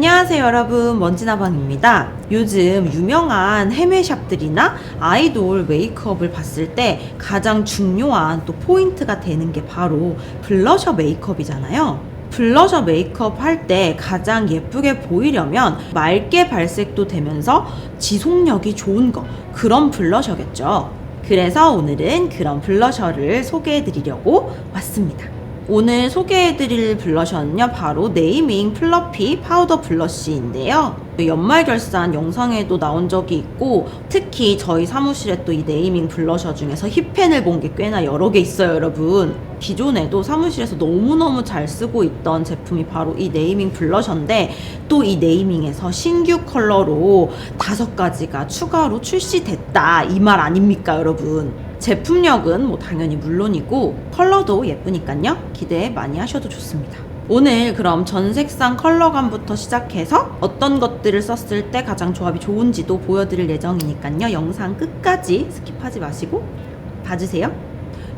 안녕하세요 여러분. 먼지나방입니다. 요즘 유명한 헤메샵들이나 아이돌 메이크업을 봤을 때 가장 중요한 또 포인트가 되는 게 바로 블러셔 메이크업이잖아요. 블러셔 메이크업 할 때 가장 예쁘게 보이려면 맑게 발색도 되면서 지속력이 좋은 거 그런 블러셔겠죠. 그래서 오늘은 그런 블러셔를 소개해 드리려고 왔습니다 오늘 소개해드릴 블러셔는요, 바로 네이밍 플러피 파우더 블러쉬인데요. 연말 결산 영상에도 나온 적이 있고, 특히 저희 사무실에 또 이 네이밍 블러셔 중에서 힙펜을 본 게 꽤나 여러 개 있어요, 여러분. 기존에도 사무실에서 너무너무 잘 쓰고 있던 제품이 바로 이 네이밍 블러셔인데, 또 이 네이밍에서 신규 컬러로 다섯 가지가 추가로 출시됐다. 이 말 아닙니까, 여러분? 제품력은 뭐 당연히 물론이고 컬러도 예쁘니까요. 기대 많이 하셔도 좋습니다. 오늘 그럼 전 색상 컬러감부터 시작해서 어떤 것들을 썼을 때 가장 조합이 좋은지도 보여드릴 예정이니까요. 영상 끝까지 스킵하지 마시고 봐주세요.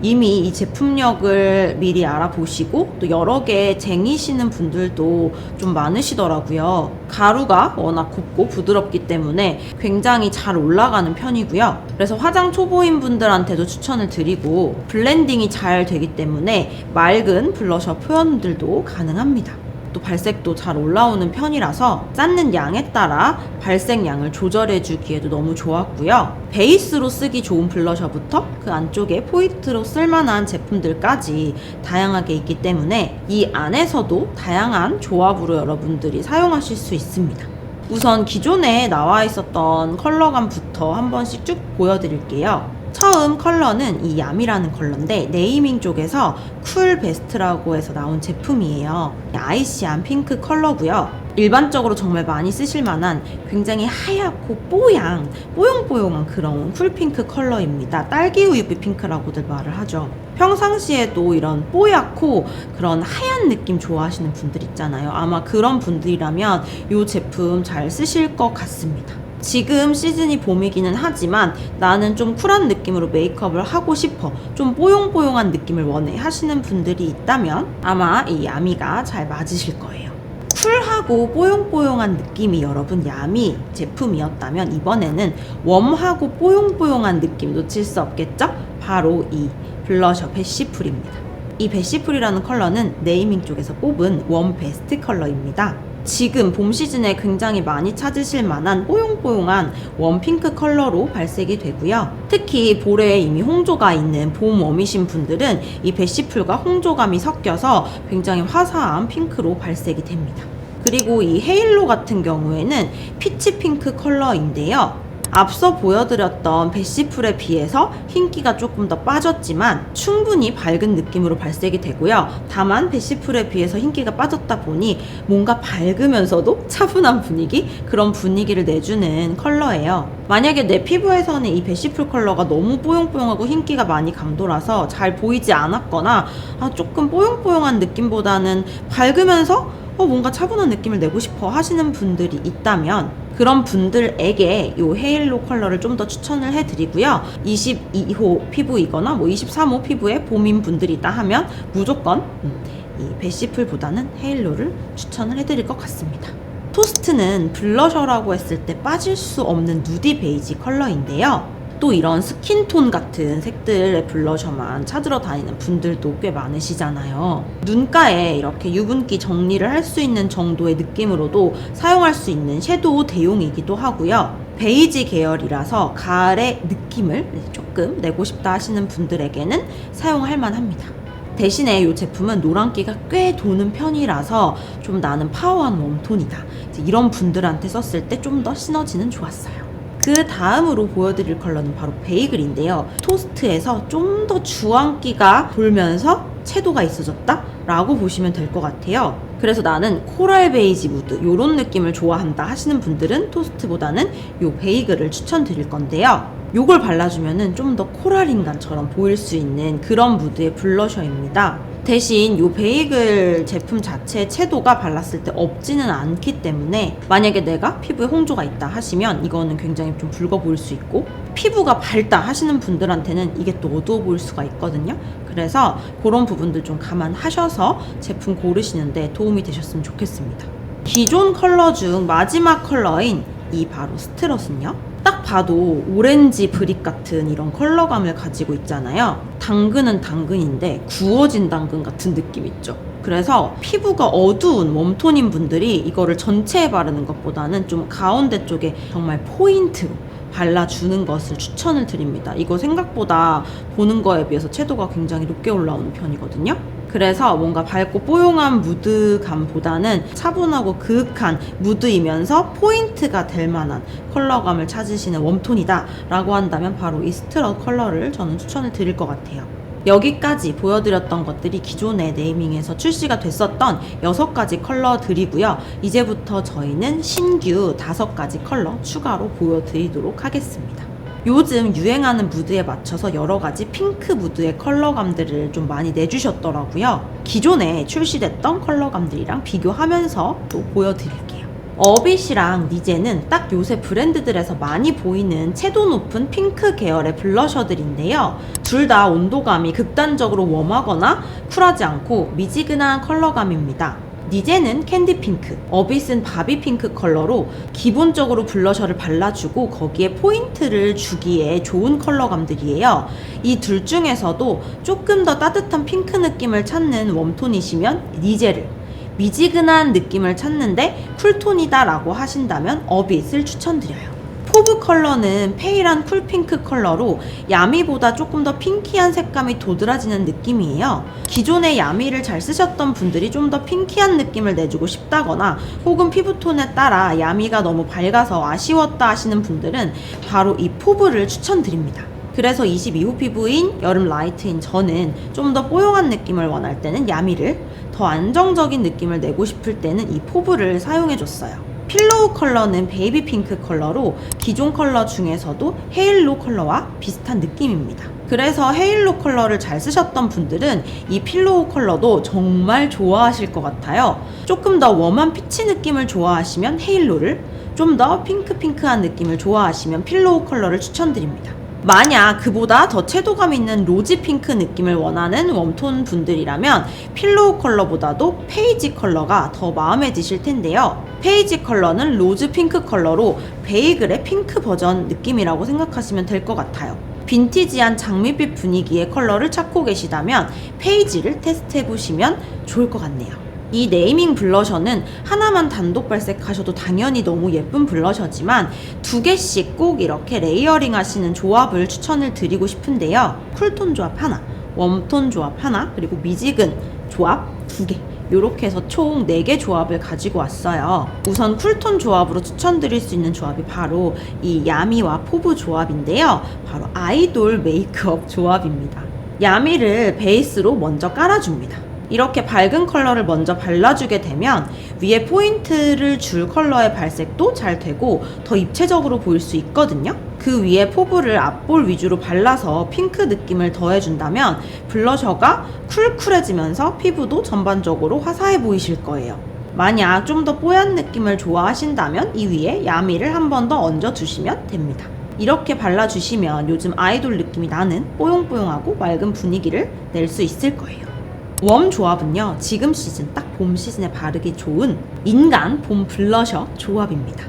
이미 이 제품력을 미리 알아보시고 또 여러 개 쟁이시는 분들도 좀 많으시더라고요. 가루가 워낙 곱고 부드럽기 때문에 굉장히 잘 올라가는 편이고요. 그래서 화장 초보인 분들한테도 추천을 드리고 블렌딩이 잘 되기 때문에 맑은 블러셔 표현들도 가능합니다. 또 발색도 잘 올라오는 편이라서 쌓는 양에 따라 발색 양을 조절해 주기에도 너무 좋았고요. 베이스로 쓰기 좋은 블러셔부터 그 안쪽에 포인트로 쓸만한 제품들까지 다양하게 있기 때문에 이 안에서도 다양한 조합으로 여러분들이 사용하실 수 있습니다. 우선 기존에 나와 있었던 컬러감부터 한 번씩 쭉 보여드릴게요. 처음 컬러는 이 얌이라는 컬러인데 네이밍 쪽에서 쿨 베스트라고 해서 나온 제품이에요. 아이시한 핑크 컬러고요. 일반적으로 정말 많이 쓰실 만한 굉장히 하얗고 뽀양, 뽀용뽀용한 그런 쿨핑크 컬러입니다. 딸기 우유빛 핑크라고들 말을 하죠. 평상시에도 이런 뽀얗고 그런 하얀 느낌 좋아하시는 분들 있잖아요. 아마 그런 분들이라면 이 제품 잘 쓰실 것 같습니다. 지금 시즌이 봄이기는 하지만 나는 좀 쿨한 느낌으로 메이크업을 하고 싶어. 좀 뽀용뽀용한 느낌을 원해 하시는 분들이 있다면 아마 이 야미가 잘 맞으실 거예요. 쿨하고 뽀용뽀용한 느낌이 여러분 야미 제품이었다면 이번에는 웜하고 뽀용뽀용한 느낌 놓칠 수 없겠죠? 바로 이 블러셔 베시풀입니다. 이 베시풀이라는 컬러는 네이밍 쪽에서 뽑은 웜 베스트 컬러입니다. 지금 봄 시즌에 굉장히 많이 찾으실 만한 뽀용뽀용한 웜핑크 컬러로 발색이 되고요. 특히 볼에 이미 홍조가 있는 봄 웜이신 분들은 이 베시풀과 홍조감이 섞여서 굉장히 화사한 핑크로 발색이 됩니다. 그리고 이 헤일로 같은 경우에는 피치 핑크 컬러인데요. 앞서 보여드렸던 베시풀에 비해서 흰기가 조금 더 빠졌지만 충분히 밝은 느낌으로 발색이 되고요. 다만 베시풀에 비해서 흰기가 빠졌다 보니 뭔가 밝으면서도 차분한 분위기? 그런 분위기를 내주는 컬러예요. 만약에 내 피부에서는 이 베시풀 컬러가 너무 뽀용뽀용하고 흰기가 많이 감돌아서 잘 보이지 않았거나 아, 조금 뽀용뽀용한 느낌보다는 밝으면서 어, 뭔가 차분한 느낌을 내고 싶어 하시는 분들이 있다면 그런 분들에게 이 헤일로 컬러를 좀 더 추천을 해드리고요. 22호 피부이거나 뭐 23호 피부에 봄인 분들이 있다 하면 무조건 음, 이 베시풀보다는 헤일로를 추천을 해드릴 것 같습니다. 토스트는 블러셔라고 했을 때 빠질 수 없는 누디 베이지 컬러인데요. 또 이런 스킨톤 같은 색들의 블러셔만 찾으러 다니는 분들도 꽤 많으시잖아요. 눈가에 이렇게 유분기 정리를 할 수 있는 정도의 느낌으로도 사용할 수 있는 섀도우 대용이기도 하고요. 베이지 계열이라서 가을의 느낌을 조금 내고 싶다 하시는 분들에게는 사용할 만합니다. 대신에 이 제품은 노란기가 꽤 도는 편이라서 좀 나는 파워한 웜톤이다. 이런 분들한테 썼을 때 좀 더 시너지는 좋았어요. 그 다음으로 보여드릴 컬러는 바로 베이글인데요. 토스트에서 좀 더 주황기가 돌면서 채도가 있어졌다? 라고 보시면 될 것 같아요. 그래서 나는 코랄 베이지 무드 이런 느낌을 좋아한다 하시는 분들은 토스트보다는 이 베이글을 추천드릴 건데요. 요걸 발라주면은 좀더 코랄 인간처럼 보일 수 있는 그런 무드의 블러셔입니다. 대신 요 베이글 제품 자체 채도가 발랐을 때 없지는 않기 때문에 만약에 내가 피부에 홍조가 있다 하시면 이거는 굉장히 좀 붉어 보일 수 있고 피부가 밝다 하시는 분들한테는 이게 또 어두워 보일 수가 있거든요. 그래서 그런 부분들 좀 감안하셔서 제품 고르시는데 도움이 되셨으면 좋겠습니다. 기존 컬러 중 마지막 컬러인 이 바로 스트럿은요. 딱 봐도 오렌지 브릭 같은 이런 컬러감을 가지고 있잖아요. 당근은 당근인데 구워진 당근 같은 느낌 있죠. 그래서 피부가 어두운 웜톤인 분들이 이거를 전체에 바르는 것보다는 좀 가운데 쪽에 정말 포인트로 발라주는 것을 추천을 드립니다. 이거 생각보다 보는 거에 비해서 채도가 굉장히 높게 올라오는 편이거든요. 그래서 뭔가 밝고 뽀용한 무드감보다는 차분하고 그윽한 무드이면서 포인트가 될 만한 컬러감을 찾으시는 웜톤이다 라고 한다면 바로 이 스트럿 컬러를 저는 추천을 드릴 것 같아요. 여기까지 보여드렸던 것들이 기존의 네이밍에서 출시가 됐었던 6가지 컬러들이고요. 이제부터 저희는 신규 5가지 컬러 추가로 보여드리도록 하겠습니다. 요즘 유행하는 무드에 맞춰서 여러 가지 핑크 무드의 컬러감들을 좀 많이 내주셨더라고요. 기존에 출시됐던 컬러감들이랑 비교하면서 또 보여드릴게요. 어빗이랑 니제는 딱 요새 브랜드들에서 많이 보이는 채도 높은 핑크 계열의 블러셔들인데요. 둘 다 온도감이 극단적으로 웜하거나 쿨하지 않고 미지근한 컬러감입니다. 니제는 캔디 핑크, 어빗은 바비 핑크 컬러로 기본적으로 블러셔를 발라주고 거기에 포인트를 주기에 좋은 컬러감들이에요. 이 둘 중에서도 조금 더 따뜻한 핑크 느낌을 찾는 웜톤이시면 니제를, 미지근한 느낌을 찾는데 쿨톤이다 라고 하신다면 어빗을 추천드려요. 포브 컬러는 페일한 쿨핑크 컬러로 야미보다 조금 더 핑키한 색감이 도드라지는 느낌이에요. 기존에 야미를 잘 쓰셨던 분들이 좀 더 핑키한 느낌을 내주고 싶다거나 혹은 피부톤에 따라 야미가 너무 밝아서 아쉬웠다 하시는 분들은 바로 이 포브를 추천드립니다. 그래서 22호 피부인 여름 라이트인 저는 좀 더 뽀용한 느낌을 원할 때는 야미를 더 안정적인 느낌을 내고 싶을 때는 이 포브를 사용해줬어요. 필로우 컬러는 베이비 핑크 컬러로 기존 컬러 중에서도 헤일로 컬러와 비슷한 느낌입니다. 그래서 헤일로 컬러를 잘 쓰셨던 분들은 이 필로우 컬러도 정말 좋아하실 것 같아요. 조금 더 웜한 피치 느낌을 좋아하시면 헤일로를, 좀 더 핑크핑크한 느낌을 좋아하시면 필로우 컬러를 추천드립니다. 만약 그보다 더 채도감 있는 로지 핑크 느낌을 원하는 웜톤 분들이라면 필로우 컬러보다도 페이지 컬러가 더 마음에 드실 텐데요. 페이지 컬러는 로즈 핑크 컬러로 베이글의 핑크 버전 느낌이라고 생각하시면 될 것 같아요. 빈티지한 장밋빛 분위기의 컬러를 찾고 계시다면 페이지를 테스트해 보시면 좋을 것 같네요. 이 네이밍 블러셔는 하나만 단독 발색하셔도 당연히 너무 예쁜 블러셔지만 두 개씩 꼭 이렇게 레이어링 하시는 조합을 추천을 드리고 싶은데요. 쿨톤 조합 하나, 웜톤 조합 하나, 그리고 미지근 조합 두 개. 이렇게 해서 총 4개 조합을 가지고 왔어요. 우선 쿨톤 조합으로 추천드릴 수 있는 조합이 바로 이 야미와 포브 조합인데요. 바로 아이돌 메이크업 조합입니다. 야미를 베이스로 먼저 깔아줍니다. 이렇게 밝은 컬러를 먼저 발라주게 되면 위에 포인트를 줄 컬러의 발색도 잘 되고 더 입체적으로 보일 수 있거든요. 그 위에 포브를 앞볼 위주로 발라서 핑크 느낌을 더해준다면 블러셔가 쿨쿨해지면서 피부도 전반적으로 화사해 보이실 거예요. 만약 좀 더 뽀얀 느낌을 좋아하신다면 이 위에 야미를 한 번 더 얹어주시면 됩니다. 이렇게 발라주시면 요즘 아이돌 느낌이 나는 뽀용뽀용하고 맑은 분위기를 낼 수 있을 거예요. 웜 조합은요, 지금 시즌, 딱 봄 시즌에 바르기 좋은 인간 봄 블러셔 조합입니다.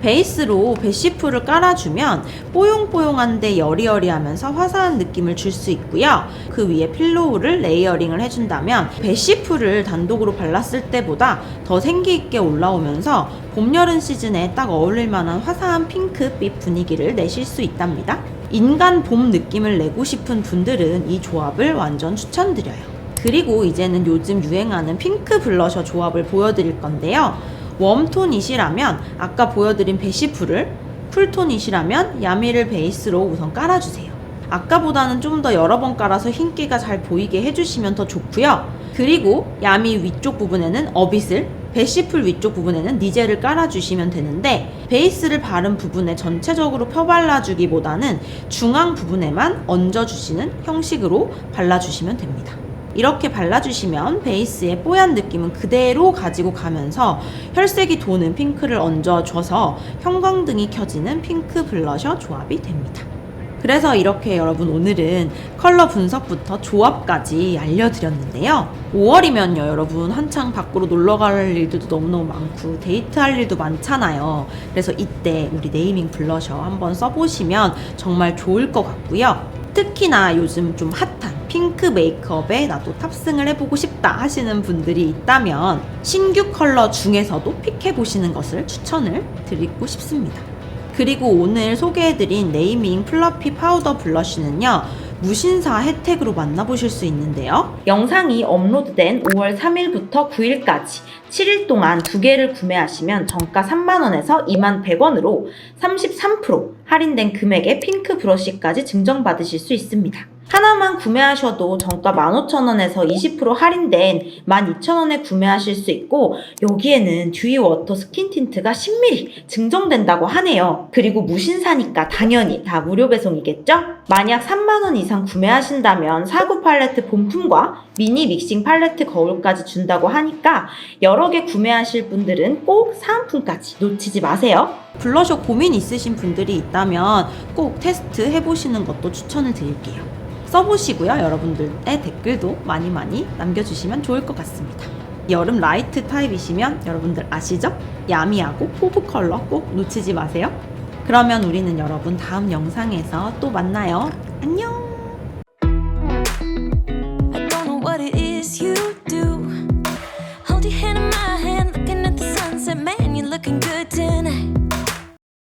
베이스로 베시풀을 깔아주면 뽀용뽀용한데 여리여리하면서 화사한 느낌을 줄 수 있고요. 그 위에 필로우를 레이어링을 해준다면 베시풀을 단독으로 발랐을 때보다 더 생기있게 올라오면서 봄, 여름 시즌에 딱 어울릴 만한 화사한 핑크빛 분위기를 내실 수 있답니다. 인간 봄 느낌을 내고 싶은 분들은 이 조합을 완전 추천드려요. 그리고 이제는 요즘 유행하는 핑크 블러셔 조합을 보여드릴 건데요. 웜톤이시라면 아까 보여드린 베시풀을 쿨톤이시라면 야미를 베이스로 우선 깔아주세요. 아까보다는 좀 더 여러 번 깔아서 흰기가 잘 보이게 해주시면 더 좋고요. 그리고 야미 위쪽 부분에는 어빗을 베시풀 위쪽 부분에는 니젤을 깔아주시면 되는데 베이스를 바른 부분에 전체적으로 펴발라주기보다는 중앙 부분에만 얹어주시는 형식으로 발라주시면 됩니다. 이렇게 발라주시면 베이스의 뽀얀 느낌은 그대로 가지고 가면서 혈색이 도는 핑크를 얹어줘서 형광등이 켜지는 핑크 블러셔 조합이 됩니다. 그래서 이렇게 여러분 오늘은 컬러 분석부터 조합까지 알려드렸는데요. 5월이면요, 여러분 한창 밖으로 놀러 갈 일들도 너무너무 많고 데이트할 일도 많잖아요. 그래서 이때 우리 네이밍 블러셔 한번 써보시면 정말 좋을 것 같고요. 특히나 요즘 좀 핫한 핑크 메이크업에 나도 탑승을 해보고 싶다 하시는 분들이 있다면 신규 컬러 중에서도 픽해보시는 것을 추천을 드리고 싶습니다. 그리고 오늘 소개해드린 네이밍 플러피 파우더 블러쉬는요. 무신사 혜택으로 만나보실 수 있는데요. 영상이 업로드된 5월 3일부터 9일까지 7일 동안 두 개를 구매하시면 정가 3만원에서 2만 100원으로 33% 할인된 금액의 핑크 브러쉬까지 증정받으실 수 있습니다. 하나만 구매하셔도 정가 15,000원에서 20% 할인된 12,000원에 구매하실 수 있고 여기에는 듀이 워터 스킨 틴트가 10ml 증정된다고 하네요. 그리고 무신사니까 당연히 다 무료 배송이겠죠? 만약 3만원 이상 구매하신다면 사구 팔레트 본품과 미니 믹싱 팔레트 거울까지 준다고 하니까 여러 개 구매하실 분들은 꼭 사은품까지 놓치지 마세요. 블러셔 고민 있으신 분들이 있다면 꼭 테스트 해보시는 것도 추천을 드릴게요. 써보시고요. 여러분들의 댓글도 많이 많이 남겨주시면 좋을 것 같습니다. 여름 라이트 타입이시면 여러분들 아시죠? 야미하고 포브 컬러 꼭 놓치지 마세요. 그러면 우리는 여러분 다음 영상에서 또 만나요. 안녕!